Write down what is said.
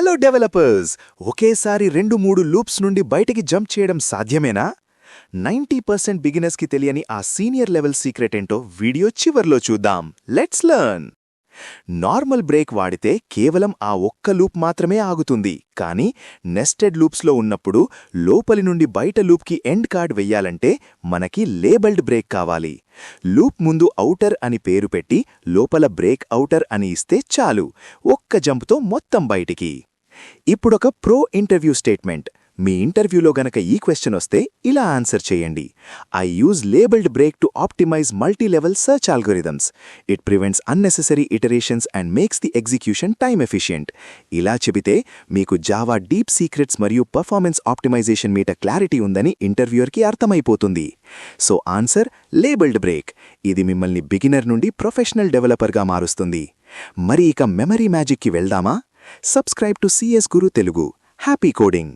Hello developers ఒకేసారి రెండు మూడు లూప్స్ నుండి బయటికి జంప్ చేయడం సాధ్యమేనా? నైంటీ పర్సెంట్ బిగినర్స్కి తెలియని ఆ సీనియర్ లెవెల్ సీక్రెట్ ఏంటో వీడియో చివర్లో చూద్దాం. లెట్స్ లర్న్ నార్మల్ బ్రేక్ వాడితే కేవలం ఆ ఒక్క లూప్ మాత్రమే ఆగుతుంది. కానీ నెస్టెడ్ లూప్స్లో ఉన్నప్పుడు లోపలి నుండి బయట లూప్కి ఎండ్ కార్డ్ వెయ్యాలంటే మనకి లేబల్డ్ బ్రేక్ కావాలి. లూప్ ముందు ఔటర్ అని పేరు పెట్టి లోపల బ్రేక్ ఔటర్ అని ఇస్తే చాలు. ఒక్క జంప్తో మొత్తం బయటికి. ఇప్పుడొక ప్రో ఇంటర్వ్యూ స్టేట్మెంట్. మీ ఇంటర్వ్యూలో గనక ఈ క్వశ్చన్ వస్తే ఇలా ఆన్సర్ చేయండి. I use labelled break to optimise multi level search algorithms it prevents unnecessary iterations and makes the execution time efficient. ఇలా చెబితే మీకు జావా డీప్ సీక్రెట్స్ మరియు పర్ఫార్మెన్స్ ఆప్టిమైజేషన్ మీట క్లారిటీ ఉందని ఇంటర్వ్యూయర్కి అర్థమైపోతుంది. So answer labelled break. ఇది మిమ్మల్ని బిగినర్ నుండి ప్రొఫెషనల్ డెవలపర్గా మారుస్తుంది. మరి ఇక మెమరీ మ్యాజిక్కి వెళ్దామా? Subscribe to CS Guru Telugu happy coding